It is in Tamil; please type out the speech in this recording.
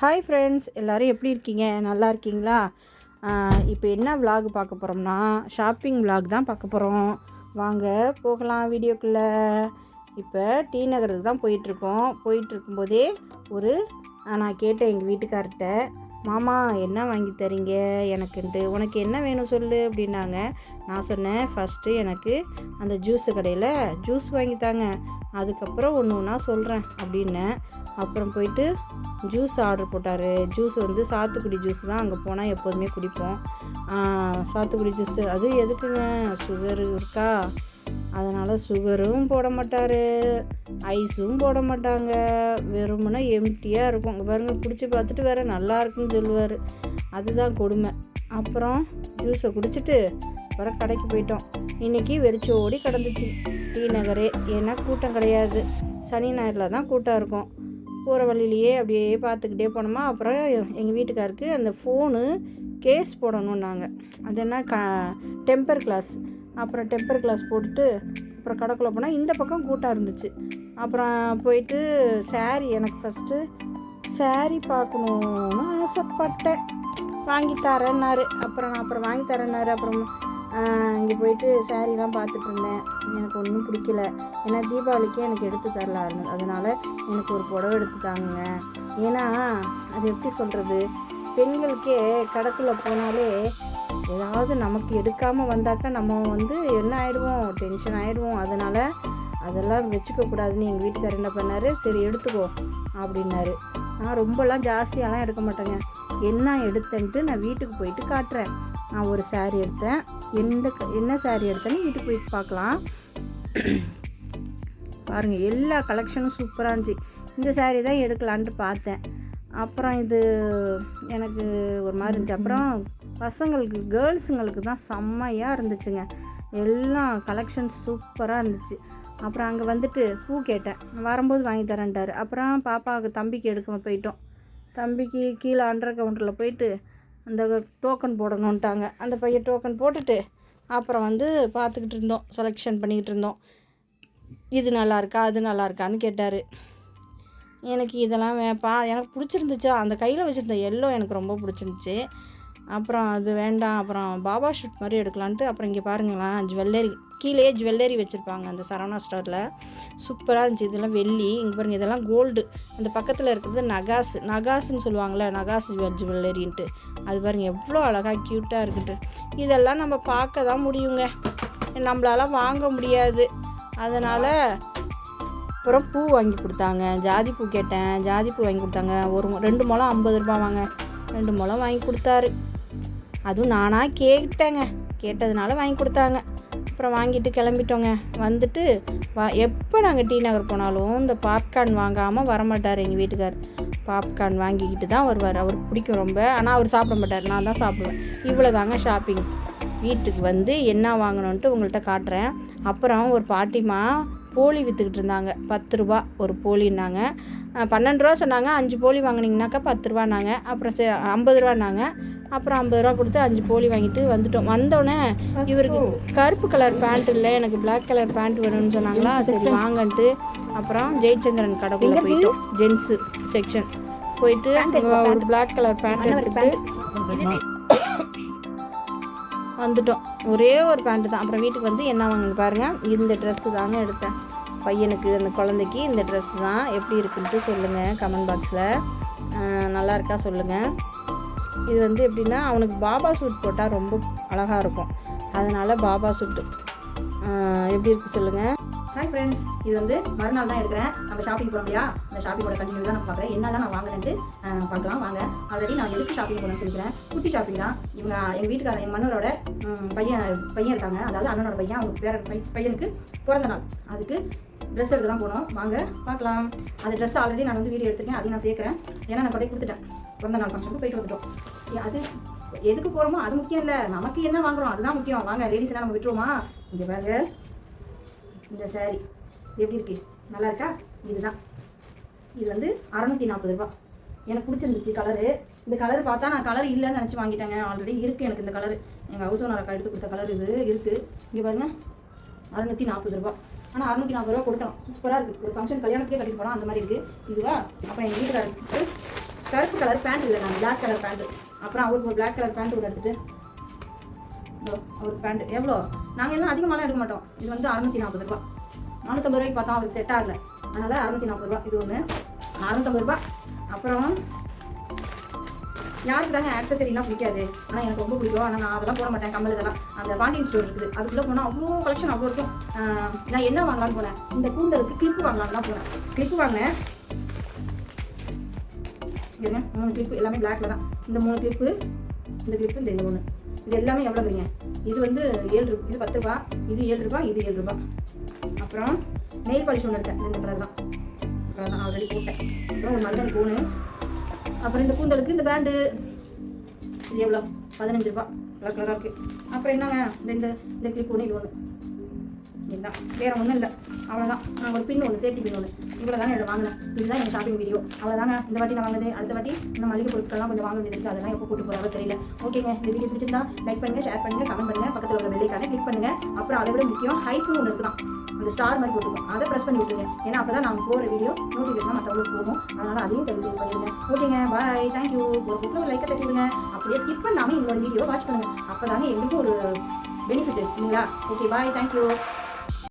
ஹாய் ஃப்ரெண்ட்ஸ் எல்லோரும் எப்படி இருக்கீங்க? நல்லா இருக்கீங்களா? இப்போ என்ன விலாக் பார்க்க போகிறோம்னா ஷாப்பிங் விலாக் தான் பார்க்க போகிறோம் வாங்க போகலாம் வீடியோக்குள்ளே. இப்போ டி நகருக்கு தான் போயிட்டுருக்கோம் போயிட்டுருக்கும்போதே ஒரு நான் கேட்டேன் எங்கள் வீட்டுக்கார்ட்ட. மாமா என்ன வாங்கி தரீங்க? எனக்குன்ட்டு உனக்கு என்ன வேணும் சொல்லு அப்படின்னாங்க. நான் சொன்னேன் ஃபஸ்ட்டு எனக்கு அந்த ஜூஸு கடையில் ஜூஸ் வாங்கி தாங்க. அதுக்கப்புறம் ஒன்று ஒன்றா சொல்கிறேன் அப்படின்னேன். அப்புறம் போயிட்டு ஜூஸ் ஆர்டர் போட்டார். ஜூஸ் வந்து சாத்துக்குடி ஜூஸ் தான் அங்கே போனால் எப்போதுமே குடிப்போம். சாத்துக்குடி ஜூஸு அது எதுக்குங்க? சுகர் இருக்கா? அதனால் சுகரும் போட மாட்டார். ஐஸும் போட மாட்டாங்க. வெறுமனே எம்டியாக இருக்கும். இங்க பாருங்க குடிச்சு பார்த்துட்டு வேறு நல்லா இருக்குன்னு சொல்லுவார். அதுதான் கொடுமை. அப்புறம் ஜூஸை குடிச்சிட்டு அப்புறம் கடைக்கு போயிட்டோம். இன்றைக்கி வெறிச்சோடி கிடந்துச்சு. டி நகரே ஏன்னா கூட்டம் கிடையாது. சனி ஞாயிறில் தான் கூட்டம் இருக்கும். போகிற வழியிலையே அப்படியே பார்த்துக்கிட்டே போனோமா? அப்புறம் எங்கள் வீட்டுக்காருக்கு அந்த ஃபோனு கேஸ் போடணுன்னாங்க அது என்ன க டெம்பர் கிளாஸ் அப்புறம் டெம்பர் கிளாஸ் போட்டுட்டு அப்புறம் கடைக்குள்ளே போனால் இந்த பக்கம் கூட்டாக இருந்துச்சு. அப்புறம் போயிட்டு saree எனக்கு ஃபஸ்ட்டு saree பார்க்கணுன்னு ஆசைப்பட்டேன். வாங்கி தரேன்னாரு. அப்புறம் நான் அப்புறம் வாங்கி தரேன்னாரு. அப்புறம் இங்கே போயிட்டு சாரீலாம் பார்த்துட்டு இருந்தேன். எனக்கு ஒன்றும் பிடிக்கல. ஏன்னா தீபாவளிக்கே எனக்கு எடுத்து தரல அதனால் எனக்கு ஒரு புடவை எடுத்து தாங்க ஏன்னா அது எப்படி சொல்கிறது பெண்களுக்கே கடக்குள்ளே போனாலே ஏதாவது நமக்கு எடுக்காமல் வந்தாக்கா நம்ம வந்து என்ன ஆகிடுவோம் டென்ஷன் ஆகிடுவோம் அதனால் அதெல்லாம் வச்சுக்கக்கூடாதுன்னு எங்கள் வீட்டுக்காரர் என்ன பண்ணார்? சரி எடுத்துக்கோ அப்படின்னாரு. நான் ரொம்பலாம் ஜாஸ்தியாலாம் எடுக்க மாட்டேங்க. என்ன எடுத்தேன்ட்டு நான் வீட்டுக்கு போயிட்டு காட்டுறேன். நான் ஒரு saree எடுத்தேன். எந்த க- என்ன saree எடுத்தேன்னு வீட்டுக்கு போயிட்டு பார்க்கலாம். பாருங்கள் எல்லா கலெக்ஷனும் சூப்பராக இருந்துச்சு. இந்த saree தான் எடுக்கலான்ட்டு பார்த்தேன். அப்புறம் இது எனக்கு ஒரு மாதிரி இருந்துச்சு. அப்புறம் பசங்களுக்கு கேர்ள்ஸுங்களுக்கு தான் செம்மையாக இருந்துச்சுங்க. எல்லாம் கலெக்ஷன்ஸ் சூப்பராக இருந்துச்சு. அப்புறம் அங்கே வந்துட்டு பூ கேட்டேன். வரும்போது வாங்கி தரேன்ட்டாரு. அப்புறம் பாப்பாவுக்கு தம்பிக்கு எடுக்க போயிட்டோம். தம்பிக்கு கீழே அண்டர் கவுண்டரில் போயிட்டு அந்த டோக்கன் போடணுன்ட்டாங்க அந்த பையன் டோக்கன் போட்டுட்டு அப்புறம் வந்து பார்த்துக்கிட்டு இருந்தோம். செலெக்ஷன் பண்ணிக்கிட்டு இருந்தோம். இது நல்லா இருக்கா அது நல்லா இருக்கான்னு கேட்டார். எனக்கு இதெல்லாம் வே பா எனக்கு பிடிச்சிருந்துச்சா? அந்த கையில் வச்சுருந்த எல்லோ எனக்கு ரொம்ப பிடிச்சிருந்துச்சு. அப்புறம் அது வேண்டாம் அப்புறம் பாபா ஷூட் மாதிரி எடுக்கலான்ட்டு அப்புறம் இங்கே பாருங்களேன் ஜுவல்லரி கீழே ஜுவல்லரி வச்சுருப்பாங்க அந்த சரவணா ஸ்டோரில் சூப்பராக இருந்துச்சு. இதெல்லாம் வெள்ளி இங்கே பாருங்கள் இதெல்லாம் கோல்டு அந்த பக்கத்தில் இருக்கிறது நகாஸ் நகாஸ்ன்னு சொல்லுவாங்கள்ல நகாஸ் ஜுவல் ஜுவல்லரின்ட்டு அது பாருங்கள் எவ்வளோ அழகாக க்யூட்டாக இருக்குன்ட்டு. இதெல்லாம் நம்ம பார்க்க தான் முடியுங்க. நம்மளால வாங்க முடியாது. அதனால் அப்புறம் பூ வாங்கி கொடுத்தாங்க. ஜாதி பூ கேட்டேன். ஜாதி பூ வாங்கி கொடுத்தாங்க. ஒரு ரெண்டு முழம் ஐம்பது ரூபாவாங்க ரெண்டு முழம் வாங்கி கொடுத்தாரு. அதுவும் நானாக கேட்டேங்க. கேட்டதுனால வாங்கி கொடுத்தாங்க. அப்புறம் வாங்கிட்டு கிளம்பிட்டோங்க. வந்துட்டு வா எப்போ நாங்கள் டி நகர் போனாலும் இந்த பாப்கார்ன் வாங்காமல் வரமாட்டார் எங்கள் வீட்டுக்கார். பாப்கார்ன் வாங்கிக்கிட்டு தான் வருவார். அவருக்கு பிடிக்கும் ரொம்ப. ஆனால் அவர் சாப்பிட மாட்டார். நான் தான் சாப்பிடுவேன். இவ்வளோ தாங்க ஷாப்பிங் வீட்டுக்கு வந்து என்ன வாங்கணுன்ட்டு உங்கள்கிட்ட காட்டுறேன். அப்புறம் ஒரு பாட்டிமா போலி விற்றுக்கிட்டு இருந்தாங்க. பத்து ரூபா ஒரு போலின்னாங்க. பன்னெண்டு ரூபா சொன்னாங்க. அஞ்சு போலி வாங்கினீங்கனாக்கா பத்து ரூபானாங்க அப்புறம் சே ஐம்பது ரூபானாங்க அப்புறம் ஐம்பது ரூபா கொடுத்து அஞ்சு போலி வாங்கிட்டு வந்துட்டோம். வந்தோடனே இவருக்கு கருப்பு கலர் பேண்ட் இல்லை எனக்கு Black கலர் பேண்ட் வேணும்னு சொன்னாங்களா? சரி வாங்கன்ட்டு அப்புறம் ஜெயச்சந்திரன் கடைக்குள்ள போயிட்டோம். ஜென்ஸு செக்ஷன் போயிட்டு ஒரு Black கலர் பேண்ட் எடுத்துட்டு வந்துட்டோம். ஒரே ஒரு பேண்ட்டு தான். அப்புறம் வீட்டுக்கு வந்து என்ன வாங்க பாருங்கள் இந்த ட்ரெஸ்ஸு தாங்க எடுத்தேன். பையனுக்கு அந்த குழந்தைக்கு இந்த ட்ரெஸ் தான். எப்படி இருக்குன்ட்டு சொல்லுங்கள் கமெண்ட் பாக்ஸில் நல்லா இருக்கா சொல்லுங்கள் இது வந்து எப்படின்னா அவனுக்கு பாபா சூட் போட்டால் ரொம்ப அழகாக இருக்கும். அதனால் பாபா சூட்டு எப்படி இருக்குது சொல்லுங்கள் ஹாய் ஃப்ரெண்ட்ஸ் இது வந்து மறுநாள் தான் எடுக்கிறேன். நம்ம ஷாப்பிங் போகிறோம் இல்லையா? அந்த ஷாப்பிங்கோட கண்டினியூ தான் நான் பார்க்குறேன். என்ன தான் நான் வாங்கினேன்ட்டு பண்ணுறான் பார்க்கலாம். வாங்க. ஆல்ரெடி நான் எதுக்கு ஷாப்பிங் போகணும்னு சொல்லிக்கிறேன். குட்டி ஷாப்பிங் தான். இவங்க எங்கள் வீட்டுக்காரர் என் மன்னரோட பையன் பையன் இருக்காங்க. அதாவது அண்ணனோட பையன் அவங்க பேர பையனுக்கு பிறந்த நாள். அதுக்கு ட்ரெஸ் எடுக்க தான் போனோம். வாங்க பார்க்கலாம். அந்த ட்ரெஸ் ஆல்ரெடி நான் வந்து வீடியோ எடுத்திருக்கேன். அதையும் நான் சேர்க்குறேன். ஏன்னா நான் கொண்டே கொடுத்துட்டேன். பிறந்த நாள் ஃபங்க்ஷனுக்கு போயிட்டு வந்துட்டோம். அது எதுக்கு போகிறோமோ அது முக்கியம் இல்லை. நமக்கு என்ன வாங்குறோம் அதுதான் முக்கியம். வாங்க லேடிஸ் நம்ம விட்டுருவோமா? இங்கே பாருங்க. இந்த saree. எப்படி இருக்கு? நல்லா இருக்கா? இதுதான். இது வந்து அறநூற்றி நாற்பது ரூபா. எனக்கு பிடிச்சிருந்துச்சு கலரு இந்த கலர் பார்த்தா நான் கலர் இல்லைன்னு நினச்சி வாங்கிட்டேங்க. ஆல்ரெடி இருக்குது எனக்கு இந்த கலர் எங்கள் ஹவுஸ் ஓனர் அக்கா எடுத்து கொடுத்த கலர் இது இருக்குது இங்கே பாருங்க. அறநூற்றி நாற்பது ரூபா. ஆனால் அறநூற்றி நாற்பது ரூபா கொடுத்தோம் சூப்பராக இருக்குது ஒரு ஃபங்க்ஷன் கல்யாணத்துக்கே கட்டிட்டு போனோம் அந்த மாதிரி இருக்குது இதுவா? அப்போ எங்கள் வீட்டுக்காரருக்கு கருப்பு கலர் பேண்ட் இல்லை நான் பிளாக் கலர் பேண்ட்டு அப்புறம் அவருக்கு ஒரு பிளாக் கலர் பேண்ட் ஒன்று எடுத்துட்டு ஒரு அவருக்கு பேண்ட் எவ்வளோ? நாங்கள் எல்லாம் அதிகமாகலாம் எடுக்க மாட்டோம். இது வந்து அறுநூத்தி நாற்பது ரூபா. நானூற்றம்பது ரூபாய்க்கு பார்த்தோம் அவருக்கு செட் ஆகலை. அதனால் அறுநூத்தி நாற்பது ரூபா. இது ஒன்று அறுநூத்தம்பது ரூபா. அப்புறம் யாருக்கு தாங்க ஆக்சசரிலாம் பிடிக்காது. ஆனால் எனக்கு ரொம்ப பிடிக்கும். ஆனால் நான் அதெல்லாம் போட மாட்டேன். கம்மல் இதெல்லாம். அந்த பாண்டியன் ஸ்டோர் இருக்குது. அதுக்குள்ளே போனால் அவ்வளோ கலெக்ஷன் அவ்வளோ இருக்கும். ஆஹ் நான் என்ன வாங்கலாம்னு போனேன்? இந்த கூந்தலுக்கு கிளிப்பு வாங்கலாம்னு தான் போனேன். கிளிப்பு வாங்கினேன். இருங்க மூணு கிளிப்பு எல்லாமே பிளாக்ல தான். இந்த மூணு கிளிப்பு இந்த கிளிப்பு இந்த இந்த ஒன்று இது எல்லாமே எவ்வளோங்க இது வந்து ஏழு ரூபா. இது பத்து ரூபா. இது ஏழு ரூபா. இது ஏழு ரூபா. அப்புறம் நெயில் பாலிஷ் ஒன்று எடுத்தேன். இந்த கலர் தான். நான் தான் ஆல்ரெடி போட்டேன். அப்புறம் ஒரு மருதாணி கோனு அப்புறம் இந்த கூந்தலுக்கு இந்த பேண்டு. இது எவ்வளோ? பதினஞ்சு ரூபா. கலர் கலராக இருக்குது அப்புறம் என்னங்க? இந்த இந்த கிளிப் ஒன்று இது ஒன்று இதுதான். வேறு ஒன்றும் இல்லை. அவ்வளோதான் நான் ஒரு பின் ஒன்று சேஃப்டி பின் ஒன்று இவ்வளோ தானே இதை வாங்கினேன். இதுதான் என் ஷாப்பிங் வீடியோ அவ்வளோதாங்க இந்த வாட்டி நான் வாங்கினது அடுத்த வாட்டி இந்த மளிகை பொருட்கள்லாம் கொஞ்சம் வாங்க வேண்டியது இருக்குது அதெல்லாம் எப்போ கூட்டு போகிறாரோ தெரியல. ஓகேங்க இந்த வீடியோ பிடிச்சிருந்தா லைக் பண்ணுங்கள் ஷேர் பண்ணுங்கள் கமெண்ட் பண்ணுங்கள் பக்கத்தில் உள்ள வெள்ளைக்கான கிளிக் பண்ணுங்கள் அப்புறம் அதை விட முக்கியம் ஹைக்கும் ஒன்று இருக்குதான். அந்த ஸ்டார் மாதிரி போட்டுருக்கோம் அதை ப்ரெஸ் பண்ணி விட்டுருங்க ஏன்னா அப்போ தான் நாங்கள் போகிற வீடியோ நோட்டிஃபிகேஷன் மற்றவங்களுக்கு போகும். அதனால் அதையும் தெரிஞ்சு பண்ணிடுங்க. ஓகேங்க பாய் தேங்க்யூ ஒரு புக்கில் ஒரு லைக்கை தட்டி விடுங்க அப்படியே ஸ்கிப் பண்ணாமல் எங்களோட வீடியோ வாட்ச் பண்ணுங்கள் அப்போ தாங்க எங்களுக்கும் ஒரு பெனிஃபிட் இல்லைங்களா ஓகே பாய் தேங்க்யூ